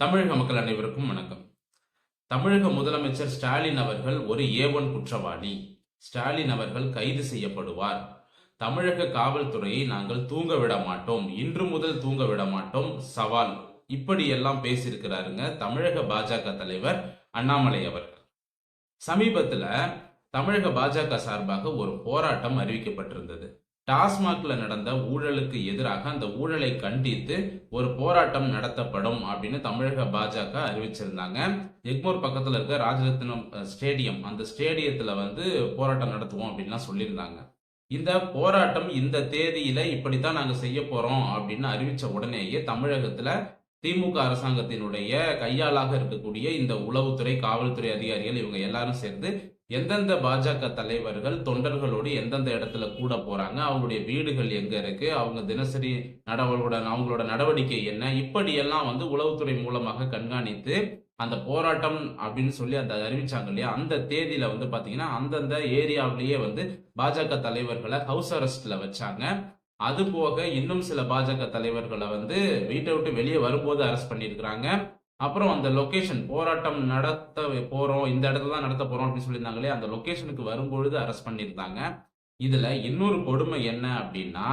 தமிழக மக்கள் அனைவருக்கும் வணக்கம். தமிழக முதலமைச்சர் ஸ்டாலின் அவர்கள் ஒரு ஏவன் குற்றவாளி. ஸ்டாலின் அவர்கள் கைது செய்யப்படுவார். தமிழக காவல்துறையை நாங்கள் தூங்க விட மாட்டோம். இன்று முதல் தூங்க விட மாட்டோம். சவால். இப்படி எல்லாம் பேசியிருக்கிறாருங்க தமிழக பாஜக தலைவர் அண்ணாமலை அவர்கள். சமீபத்துல தமிழக பாஜக சார்பாக ஒரு போராட்டம் அறிவிக்கப்பட்டிருந்தது. டாஸ்மாக்ல நடந்த ஊழலுக்கு எதிராக அந்த ஊழலை கண்டித்து ஒரு போராட்டம் நடத்தப்படும் அப்படின்னு தமிழக பாஜக அறிவிச்சிருந்தாங்க. எக்மோர் பக்கத்துல இருக்க ராஜரத்னம் ஸ்டேடியம் அந்த ஸ்டேடியத்துல வந்து போராட்டம் நடத்துவோம் அப்படின்லாம் சொல்லியிருந்தாங்க. இந்த போராட்டம் இந்த தேதியில இப்படித்தான் நாங்க செய்ய போறோம் அப்படின்னு அறிவிச்ச உடனேயே தமிழகத்துல திமுக அரசாங்கத்தினுடைய கையாளாக இருக்கக்கூடிய இந்த உளவுத்துறை காவல்துறை அதிகாரிகள் இவங்க எல்லாரும் சேர்ந்து எந்தெந்த பாஜக தலைவர்கள் தொண்டர்களோடு எந்தெந்த இடத்துல கூட போறாங்க அவங்களுடைய வீடுகள் எங்க இருக்கு அவங்க தினசரி நடவடிக்கை அவங்களோட நடவடிக்கை என்ன இப்படியெல்லாம் வந்து உளவுத்துறை மூலமாக கண்காணித்து அந்த போராட்டம் அப்படின்னு சொல்லி அந்த அறிவிச்சாங்க இல்லையா? அந்த தேதியில வந்து பாத்தீங்கன்னா அந்தந்த ஏரியாவிலேயே வந்து பாஜக தலைவர்களை ஹவுஸ் அரெஸ்ட்ல வச்சாங்க. அது போக இன்னும் சில பாஜக தலைவர்களை வந்து வீட்டை விட்டு வெளியே வரும்போது அரெஸ்ட் பண்ணியிருக்கிறாங்க. அப்புறம் அந்த லொக்கேஷன் போராட்டம் நடத்த போறோம் இந்த இடத்துல தான் நடத்த போறோம் அப்படின்னு சொல்லியிருந்தாங்களே அந்த லொக்கேஷனுக்கு வரும்பொழுது அரெஸ்ட் பண்ணியிருந்தாங்க. இதுல இன்னொரு கொடுமை என்ன அப்படின்னா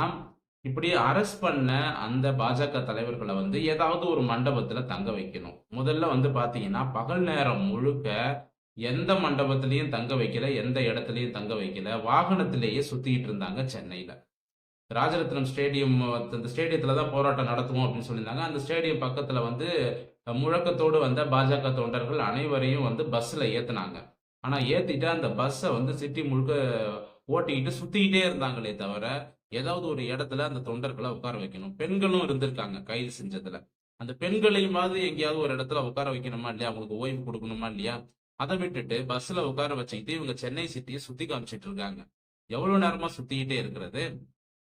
இப்படி அரெஸ்ட் பண்ண அந்த பாஜக தலைவர்களை வந்து ஏதாவது ஒரு மண்டபத்துல தங்க வைக்கணும். முதல்ல வந்து பாத்தீங்கன்னா பகல் நேரம் முழுக்க எந்த மண்டபத்திலையும் தங்க வைக்கல எந்த இடத்துலையும் தங்க வைக்கல வாகனத்திலேயே சுற்றிக்கிட்டு இருந்தாங்க சென்னையில. ராஜரத்னம் ஸ்டேடியம் அந்த ஸ்டேடியத்தில் தான் போராட்டம் நடத்துவோம் அப்படின்னு சொல்லியிருந்தாங்க. அந்த ஸ்டேடியம் பக்கத்தில் வந்து முழக்கத்தோடு வந்த பாஜக தொண்டர்கள் அனைவரையும் வந்து பஸ்ஸில் ஏற்றுனாங்க ஆனால் ஏற்றிட்டு அந்த பஸ்ஸை வந்து சிட்டி முழுக்க ஓட்டிக்கிட்டு சுற்றிக்கிட்டே இருந்தாங்களே தவிர ஏதாவது ஒரு இடத்துல அந்த தொண்டர்களை உட்கார வைக்கணும். பெண்களும் இருந்திருக்காங்க கைது செஞ்சதுல. அந்த பெண்களையுமாவது எங்கேயாவது ஒரு இடத்துல உட்கார வைக்கணுமா இல்லையா? அவங்களுக்கு ஓய்வு கொடுக்கணுமா இல்லையா? அதை விட்டுட்டு பஸ்ஸில் உட்கார வச்சுக்கிட்டு இவங்க சென்னை சிட்டியை சுற்றி காமிச்சிட்டு இருக்காங்க. எவ்வளோ நேரமாக சுற்றிக்கிட்டே இருக்கிறது?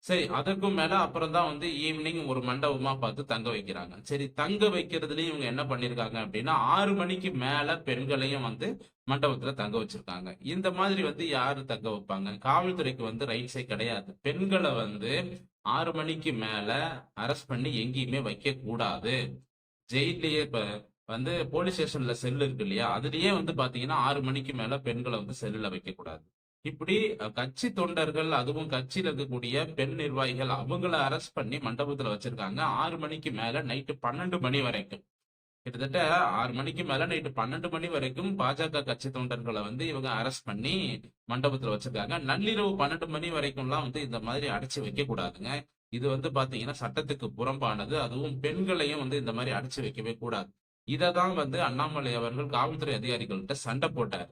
சரி அதற்கும் மேல அப்புறம் தான் வந்து ஈவினிங் ஒரு மண்டபமா பார்த்து தங்க வைக்கிறாங்க. சரி தங்க வைக்கிறதுலயும் இவங்க என்ன பண்ணிருக்காங்க அப்படின்னா ஆறு மணிக்கு மேல பெண்களையும் வந்து மண்டபத்துல தங்க வச்சிருக்காங்க. இந்த மாதிரி வந்து யாரு தங்க வைப்பாங்க? காவல்துறைக்கு வந்து ரைட்ஸே கிடையாது. பெண்களை வந்து ஆறு மணிக்கு மேல அரெஸ்ட் பண்ணி எங்கேயுமே வைக்க கூடாது ஜெயிலேயே இப்ப வந்து போலீஸ் ஸ்டேஷன்ல செல் இருக்கு இல்லையா? அதுலயே வந்து பாத்தீங்கன்னா ஆறு மணிக்கு மேல பெண்களை வந்து செல்லுல வைக்க கூடாது இப்படி கட்சி தொண்டர்கள் அதுவும் கட்சியில் இருக்கக்கூடிய பெண் நிர்வாகிகள் அவங்கள அரெஸ்ட் பண்ணி மண்டபத்துல வச்சிருக்காங்க. ஆறு மணிக்கு மேல நைட்டு பன்னெண்டு மணி வரைக்கும். கிட்டத்தட்ட ஆறு மணிக்கு மேல நைட்டு பன்னெண்டு மணி வரைக்கும் பாஜக கட்சி தொண்டர்களை வந்து இவங்க அரெஸ்ட் பண்ணி மண்டபத்துல வச்சிருக்காங்க. நள்ளிரவு பன்னெண்டு மணி வரைக்கும்லாம் வந்து இந்த மாதிரி அடைச்சு வைக்க கூடாதுங்க. இது வந்து பாத்தீங்கன்னா சட்டத்துக்கு புறம்பானது. அதுவும் பெண்களையும் வந்து இந்த மாதிரி அடைச்சு வைக்கவே கூடாது. இதை தான் வந்து அண்ணாமலை அவர்கள் காவல்துறை அதிகாரிகள்கிட்ட சண்டை போட்டார்.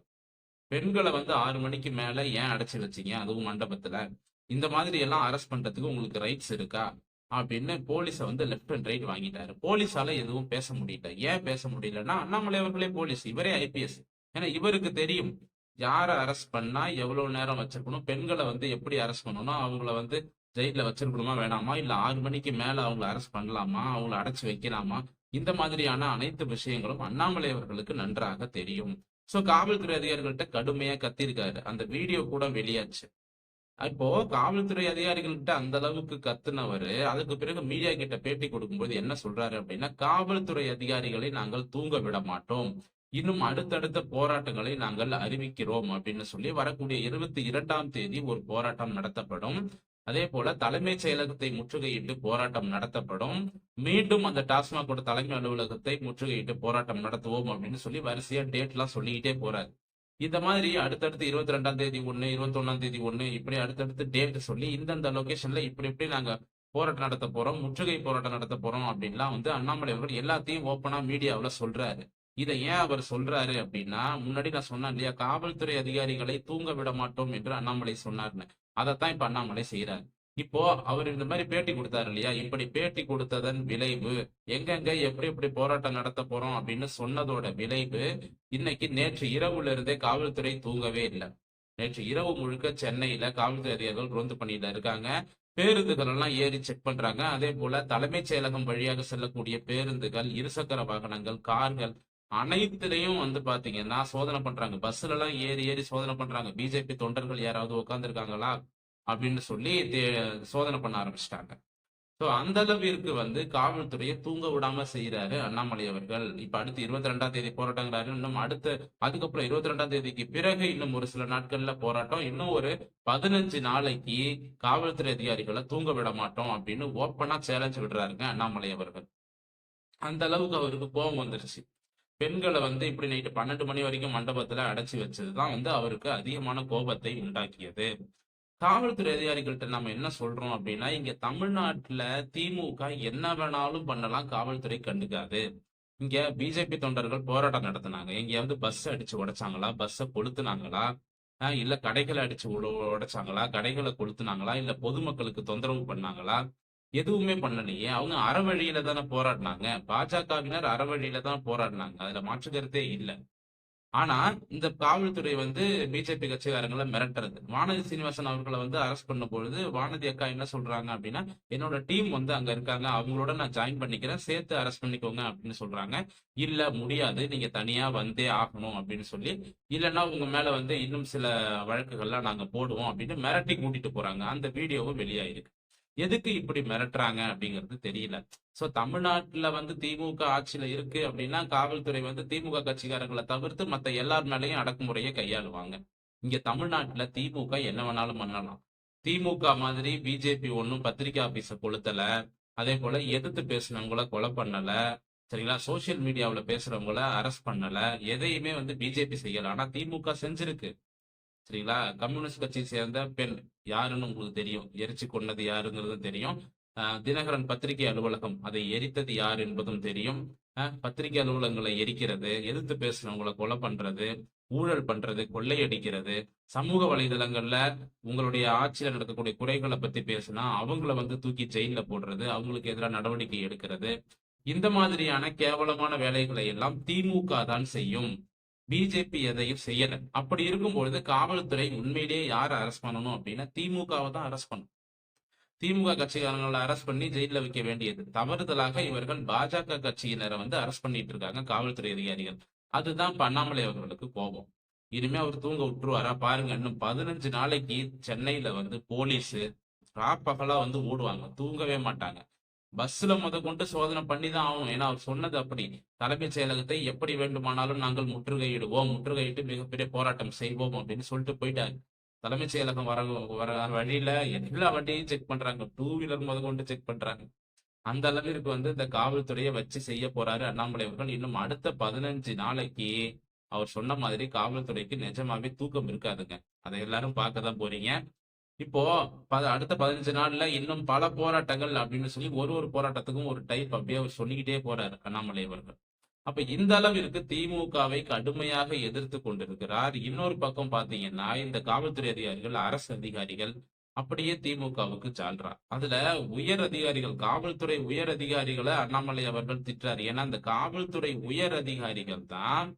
பெண்களை வந்து ஆறு மணிக்கு மேல ஏன் அடைச்சு வச்சீங்க? அதுவும் மண்டபத்துல. இந்த மாதிரி எல்லாம் அரெஸ்ட் பண்றதுக்கு உங்களுக்கு ரைட்ஸ் இருக்கா? அப்படின்னு போலீஸ வந்து லெஃப்ட் அண்ட் ரைட் வாங்கிட்டாரு. போலீஸால எதுவும் பேச முடியல. ஏன் பேச முடியலன்னா அண்ணாமலை அவர்களே போலீஸ். இவரே ஐபிஎஸ் ஏன்னா இவருக்கு தெரியும் யாரை அரெஸ்ட் பண்ணா எவ்வளவு நேரம் வச்சிருக்கணும் பெண்களை வந்து எப்படி அரெஸ்ட் பண்ணணும் அவங்கள வந்து ஜெயில வச்சிருக்கணுமா வேணாமா? இல்ல ஆறு மணிக்கு மேல அவங்கள அரெஸ்ட் பண்ணலாமா? அவங்கள அடைச்சு வைக்கலாமா? இந்த மாதிரியான அனைத்து விஷயங்களும் அண்ணாமலை அவர்களுக்கு நன்றாக தெரியும். சோ காவல்துறை அதிகாரிகள்கிட்ட கடுமையா கத்திருக்காரு. அந்த வீடியோ கூட வெளியாச்சு. இப்போ காவல்துறை அதிகாரிகள்கிட்ட அந்த அளவுக்கு கத்துனவரு அதுக்கு பிறகு மீடியா கிட்ட பேட்டி கொடுக்கும்போது என்ன சொல்றாரு அப்படின்னா காவல்துறை அதிகாரிகளை நாங்கள் தூங்க விட மாட்டோம். இன்னும் அடுத்தடுத்த போராட்டங்களை நாங்கள் அறிவிக்கிறோம். அப்படின்னு சொல்லி வரக்கூடிய இருபத்தி இரண்டாம் தேதி ஒரு போராட்டம் நடத்தப்படும். அதே போல தலைமைச் செயலகத்தை முற்றுகையிட்டு போராட்டம் நடத்தப்படும். மீண்டும் அந்த டாஸ்மாகோட தலைமை அலுவலகத்தை முற்றுகையிட்டு போராட்டம் நடத்துவோம் அப்படின்னு சொல்லி வரிசையா டேட் எல்லாம் சொல்லிக்கிட்டே போறாரு. இந்த மாதிரி அடுத்தடுத்து இருபத்தி ரெண்டாம் தேதி ஒண்ணு இருபத்தி ஒன்னாம் தேதி ஒண்ணு இப்படி அடுத்தடுத்து டேட் சொல்லி இந்தந்த லொகேஷன்ல இப்படி இப்படி நாங்க போராட்டம் நடத்த போறோம் முற்றுகை போராட்டம் நடத்த போறோம் அப்படின்லாம் வந்து அண்ணாமலை அவர்கள் எல்லாத்தையும் ஓப்பனா மீடியாவில் சொல்றாரு. இதை ஏன் அவர் சொல்றாரு அப்படின்னா முன்னாடி நான் சொன்னேன் இல்லையா காவல்துறை அதிகாரிகளை தூங்க விட மாட்டோம் என்று அண்ணாமலை சொன்னார்னு. அதைத்தான் இப்ப அண்ணாமலை செய்யறாரு இப்போ அவர் இந்த மாதிரி பேட்டி கொடுத்தாரு இல்லையா? இப்படி பேட்டி கொடுத்ததன் விளைவு எங்கெங்க எப்படி எப்படி போராட்டம் நடத்த போறோம் அப்படின்னு சொன்னதோட விளைவு இன்னைக்கு நேற்று இரவுல இருந்தே காவல்துறை தூங்கவே இல்லை. நேற்று இரவு முழுக்க சென்னையில காவல்துறை அதிகாரிகள் ரோந்து பண்ணிட்டு இருக்காங்க. பேருந்துகள் எல்லாம் ஏறி செக் பண்றாங்க. அதே போல தலைமைச் செயலகம் வழியாக செல்லக்கூடிய பேருந்துகள் இருசக்கர வாகனங்கள் கார்கள் அனைத்துலயும் வந்து பாத்தீங்கன்னா சோதனை பண்றாங்க. பஸ்ல எல்லாம் ஏறி ஏறி சோதனை பண்றாங்க. பிஜேபி தொண்டர்கள் யாராவது உட்கார்ந்துருக்காங்களா அப்படின்னு சொல்லி தே- சோதனை பண்ண ஆரம்பிச்சிட்டாங்க. சோ அந்த அளவிற்கு வந்து காவல்துறையை தூங்க விடாம செய்யறாரு அண்ணாமலை அவர்கள். இப்ப அடுத்து இருபத்தி ரெண்டாம் தேதி போராட்டங்கிறாரு. இன்னும் அடுத்த அதுக்கப்புறம் இருபத்தி ரெண்டாம் தேதிக்கு பிறகு இன்னும் ஒரு சில நாட்கள்ல போராட்டம். இன்னும் ஒரு பதினஞ்சு நாளைக்கு காவல்துறை அதிகாரிகளை தூங்க விட மாட்டோம் அப்படின்னு ஓப்பனா சேலஞ்ச் விடுறாருங்க அண்ணாமலை அவர்கள். அந்த அளவுக்கு அவருக்கு கோபம் வந்துருச்சு. பெண்களை வந்து இப்படி நைட்டு பன்னெண்டு மணி வரைக்கும் மண்டபத்துல அடைச்சி வச்சதுதான் வந்து அவருக்கு அதிகமான கோபத்தை உண்டாக்கியது. காவல்துறை அதிகாரிகள்ட்ட நம்ம என்ன சொல்றோம் அப்படின்னா இங்க தமிழ்நாட்டுல திமுக என்ன வேணாலும் பண்ணலாம் காவல்துறை கண்டுக்காது. இங்க பிஜேபி தொண்டர்கள் போராட்டம் நடத்தினாங்க. எங்கேயாவது பஸ் அடிச்சு உடைச்சாங்களா? பஸ்ஸை கொளுத்துனாங்களா? இல்ல கடைகளை அடிச்சு உடைச்சாங்களா? கடைகளை கொளுத்துனாங்களா? இல்ல பொதுமக்களுக்கு தொந்தரவு பண்ணாங்களா? எதுவுமே பண்ணலையே. அவங்க அறவழியில தானே போராடினாங்க. பாஜகவினர் அறவழியில தான் போராடினாங்க. அதுல மாற்று கருத்தே இல்லை. ஆனா இந்த காவல்துறை வந்து பிஜேபி கட்சிக்காரங்களை மிரட்டுறது. வானதி சீனிவாசன் அவர்களை வந்து அரெஸ்ட் பண்ணும் பொழுது வானதி அக்கா என்ன சொல்றாங்க அப்படின்னா என்னோட டீம் வந்து அங்க இருக்காங்க. அவங்களோட நான் ஜாயின் பண்ணிக்கிறேன். சேர்த்து அரெஸ்ட் பண்ணிக்கோங்க அப்படின்னு சொல்றாங்க. இல்ல முடியாது. நீங்க தனியா வந்தே ஆகணும் அப்படின்னு சொல்லி இல்லைன்னா உங்க மேல வந்து இன்னும் சில வழக்குகள்லாம் நாங்க போடுவோம் அப்படின்னு மிரட்டி கூட்டிட்டு போறாங்க. அந்த வீடியோவும் வெளியாயிருக்கு. எதுக்கு இப்படி மிரட்டுறாங்க அப்படிங்கிறது தெரியல. சோ தமிழ்நாட்டுல வந்து திமுக ஆட்சியில இருக்கு அப்படின்னா காவல்துறை வந்து திமுக கட்சிக்காரங்களை தவிர்த்து மத்த எல்லார் மேலையும் அடக்குமுறையை கையாளுவாங்க. இங்க தமிழ்நாட்டுல திமுக என்ன வேணாலும் பண்ணலாம். திமுக மாதிரி பிஜேபி ஒன்னும் பத்திரிகை ஆபீஸ கொளுத்தல அதே போல எதிர்த்து பேசுனவங்கள கொலை பண்ணல சரிங்களா? சோசியல் மீடியாவில் பேசுறவங்கள அரெஸ்ட் பண்ணல எதையுமே வந்து பிஜேபி செய்யல. ஆனா திமுக செஞ்சிருக்கு. சரிங்களா? கம்யூனிஸ்ட் கட்சியை சேர்ந்த பெண் யாருன்னு உங்களுக்கு தெரியும். எரிச்சு கொண்டது யாருங்கிறது தெரியும். ஆஹ் தினகரன் பத்திரிகை அலுவலகம் அதை எரித்தது யார் என்பதும் தெரியும். ஆஹ் பத்திரிகை அலுவலகங்களை எரிக்கிறது எதிர்த்து பேசுறவங்களை கொலை பண்றது ஊழல் பண்றது கொள்ளையடிக்கிறது. சமூக வலைதளங்கள்ல உங்களுடைய ஆட்சியில் நடக்கக்கூடிய குறைகளை பத்தி பேசினா அவங்கள வந்து தூக்கி ஜெயில போடுறது அவங்களுக்கு எதிராக நடவடிக்கை எடுக்கிறது. இந்த மாதிரியான கேவலமான வேலைகளை எல்லாம் திமுக தான் செய்யும். பிஜேபி எதையும் செய்யல. அப்படி இருக்கும்பொழுது காவல்துறை உண்மையிலேயே யார் அரெஸ்ட் பண்ணணும் அப்படின்னா திமுகவை தான் அரெஸ்ட் பண்ணும். திமுக கட்சிக்காரங்களை அரெஸ்ட் பண்ணி ஜெயில வைக்க வேண்டியது. தவறுதலாக இவர்கள் பாஜக கட்சியினரை வந்து அரெஸ்ட் பண்ணிட்டு இருக்காங்க காவல்துறை அதிகாரிகள். அதுதான் இப்ப அண்ணாமலை அவர்களுக்கு கோபம். இனிமே அவர் தூங்க விட்டுருவாரா? பாருங்க இன்னும் பதினஞ்சு நாளைக்கு சென்னையில வந்து போலீஸ் ராப்பகலா வந்து ஓடுவாங்க. தூங்கவே மாட்டாங்க. பஸ்ல முத கொண்டு சோதனை பண்ணி தான் ஆகணும். ஏன்னா அவர் சொன்னது அப்படி. தலைமைச் செயலகத்தை எப்படி வேண்டுமானாலும் நாங்கள் முற்றுகையிடுவோம். முற்றுகையிட்டு மிகப்பெரிய போராட்டம் செய்வோம் அப்படின்னு சொல்லிட்டு போயிட்டாரு. தலைமைச் செயலகம் வர வர வழியில எல்லா வண்டியும் செக் பண்றாங்க. டூ வீலர் முத கொண்டு செக் பண்றாங்க. அந்த அளவிற்கு வந்து இந்த காவல்துறையை வச்சு செய்ய போறாரு அண்ணாமலை அவர்கள். இன்னும் அடுத்த பதினஞ்சு நாளைக்கு அவர் சொன்ன மாதிரி காவல்துறைக்கு நிஜமாவே தூக்கம் இருக்காதுங்க. அதை எல்லாரும் பார்க்க தான் போறீங்க. இப்போ அடுத்த பதினஞ்சு நாள்ல இன்னும் பல போராட்டங்கள் அப்படின்னு சொல்லி ஒரு ஒரு போராட்டத்துக்கும் ஒரு டைப் அப்படியே அவர் சொல்லிக்கிட்டே போறாரு அண்ணாமலை அவர்கள். அப்ப இந்த அளவிற்கு திமுகவை கடுமையாக எதிர்த்து கொண்டிருக்கிறார். இன்னொரு பக்கம் பாத்தீங்கன்னா இந்த காவல்துறை அதிகாரிகள் அரசு அதிகாரிகள் அப்படியே திமுகவுக்கு சால்றா அதுல உயர் அதிகாரிகள் காவல்துறை உயர் அதிகாரிகளை அண்ணாமலை அவர்கள் திட்டுறாரு. ஏன்னா அந்த காவல்துறை உயர் அதிகாரிகள் தான்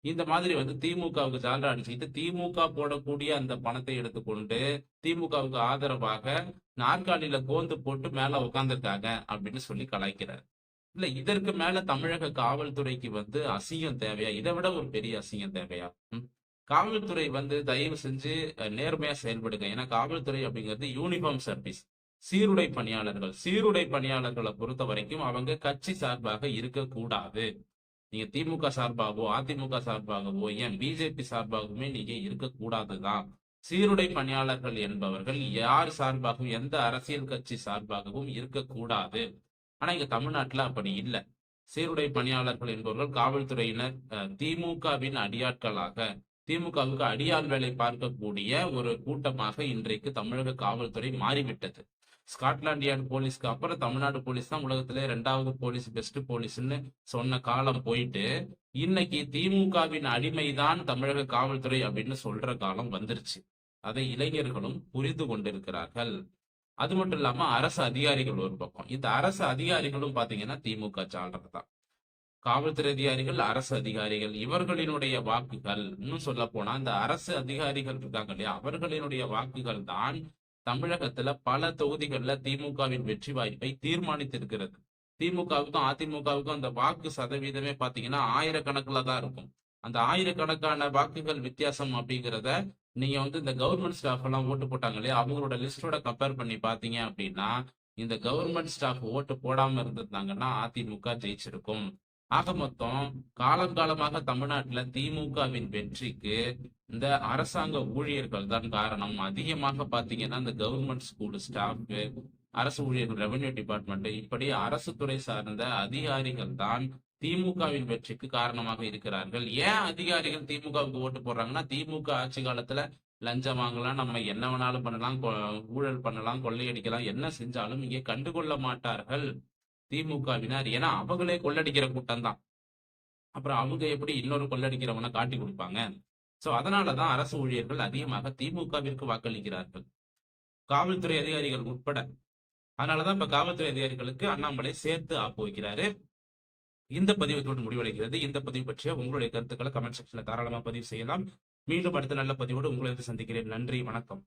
இந்த மாதிரி வந்து திமுகவுக்கு சால்ரா அடிச்சுக்கிட்டு திமுக போடக்கூடிய அந்த பணத்தை எடுத்துக்கொண்டு திமுகவுக்கு ஆதரவாக நாற்காலியில கோந்து போட்டு மேல உட்காந்துருக்காங்க அப்படின்னு சொல்லி கலாய்க்கிறார். இல்ல இதற்கு மேல தமிழக காவல்துறைக்கு வந்து அசிங்கம் தேவையா? இதை விட ஒரு பெரிய அசிங்கம் தேவையா? காவல்துறை வந்து தயவு செஞ்சு நேர்மையா செயல்படுங்க. ஏன்னா காவல்துறை அப்படிங்கிறது யூனிஃபார்ம் சர்வீஸ். சீருடை பணியாளர்கள். சீருடை பணியாளர்களை பொறுத்த வரைக்கும் அவங்க கட்சி சார்பாக இருக்கக்கூடாது. நீங்க திமுக சார்பாகவோ அதிமுக சார்பாகவோ ஏன் பிஜேபி சார்பாகவுமே நீங்க இருக்கக்கூடாதுதான் சீருடை பணியாளர்கள் என்பவர்கள் யார் சார்பாகவும் எந்த அரசியல் கட்சி சார்பாகவும் இருக்கக்கூடாது. ஆனா இங்க தமிழ்நாட்டுல அப்படி இல்லை. சீருடை பணியாளர்கள் என்பவர்கள் காவல்துறையினர் அஹ், திமுகவின் அடியாட்களாக திமுகவுக்கு அடியாள் வேலை பார்க்கக்கூடிய ஒரு கூட்டமாக இன்றைக்கு தமிழக காவல்துறை மாறிவிட்டது. ஸ்காட்லாண்ட் யார்டு போலீஸ்க்கு அப்புறம் தமிழ்நாடு போலீஸ் தான் உலகத்திலே ரெண்டாவது போலீஸ் பெஸ்ட் போலீஸ்னு சொன்ன காலம் போயிட்டு இன்னைக்கு திமுகவின் அடிமைதான் தமிழக காவல்துறை அப்படின்னு சொல்ற காலம் வந்துருச்சு. அதை இளைஞர்களும் புரிந்து கொண்டிருக்கிறார்கள். அது மட்டும் இல்லாம அரசு அதிகாரிகள் ஒரு பக்கம். இந்த அரசு அதிகாரிகளும் பாத்தீங்கன்னா திமுக சால்றதுதான் காவல்துறை அதிகாரிகள் அரசு அதிகாரிகள் இவர்களினுடைய வாக்குகள். இன்னும் சொல்ல போனா இந்த அரசு அதிகாரிகள் இருக்காங்க இல்லையா? அவர்களினுடைய வாக்குகள் தான் தமிழகத்துல பல தொகுதிகளில் திமுகவின் வெற்றி வாய்ப்பை தீர்மானித்திருக்கிறது. திமுகவுக்கும் அதிமுகவுக்கும் அந்த வாக்கு சதவீதமே பாத்தீங்கன்னா ஆயிரக்கணக்கில் தான் இருக்கும். அந்த ஆயிரக்கணக்கான வாக்குகள் வித்தியாசம் அப்படிங்கிறத நீங்க வந்து இந்த கவர்மெண்ட் ஸ்டாஃப் எல்லாம் ஓட்டு போட்டாங்க இல்லையா? அவங்களோட லிஸ்டோட கம்பேர் பண்ணி பாத்தீங்க அப்படின்னா இந்த கவர்மெண்ட் ஸ்டாஃப் ஓட்டு போடாம இருந்திருந்தாங்கன்னா அதிமுக ஜெயிச்சிருக்கும். ஆக மொத்தம் காலங்காலமாக தமிழ்நாட்டுல திமுகவின் வெற்றிக்கு இந்த அரசாங்க ஊழியர்கள் தான் காரணம். அதிகமாக பாத்தீங்கன்னா இந்த கவர்மெண்ட் ஸ்கூல் ஸ்டாஃப் அரசு ஊழியர்கள் ரெவன்யூ டிபார்ட்மெண்ட் இப்படி அரசு துறை சார்ந்த அதிகாரிகள் தான் திமுகவின் வெற்றிக்கு காரணமாக இருக்கிறார்கள். ஏன் அதிகாரிகள் திமுகவுக்கு ஓட்டு போடுறாங்கன்னா திமுக ஆட்சி காலத்துல லஞ்சம் வாங்கலாம் நம்ம என்ன வேணாலும் பண்ணலாம் ஊழல் பண்ணலாம் கொள்ளையடிக்கலாம் என்ன செஞ்சாலும் இங்கே கண்டுகொள்ள மாட்டார்கள். திமுகவினர் ஏன்னா அவங்களே கொள்ளடிக்கிற கூட்டம் தான் அப்புறம் அவங்க எப்படி இன்னொரு கொள்ளடிக்கிறவனை காட்டி கொடுப்பாங்க? சோ அதனாலதான் அரசு ஊழியர்கள் அதிகமாக திமுகவிற்கு வாக்களிக்கிறார்கள். காவல்துறை அதிகாரிகள் உட்பட. அதனாலதான் இப்ப காவல்துறை அதிகாரிகளுக்கு அண்ணாமலை சேர்த்து ஆப்பு வைக்கிறாரு இந்த பதிவத்தோடு முடிவடைகிறது. இந்த பதிவு பற்றிய உங்களுடைய கருத்துக்களை கமெண்ட் செக்ஷன்ல தாராளமா பதிவு செய்யலாம். மீண்டும் அடுத்த நல்ல பதிவோடு உங்களை சந்திக்கிறேன். நன்றி வணக்கம்.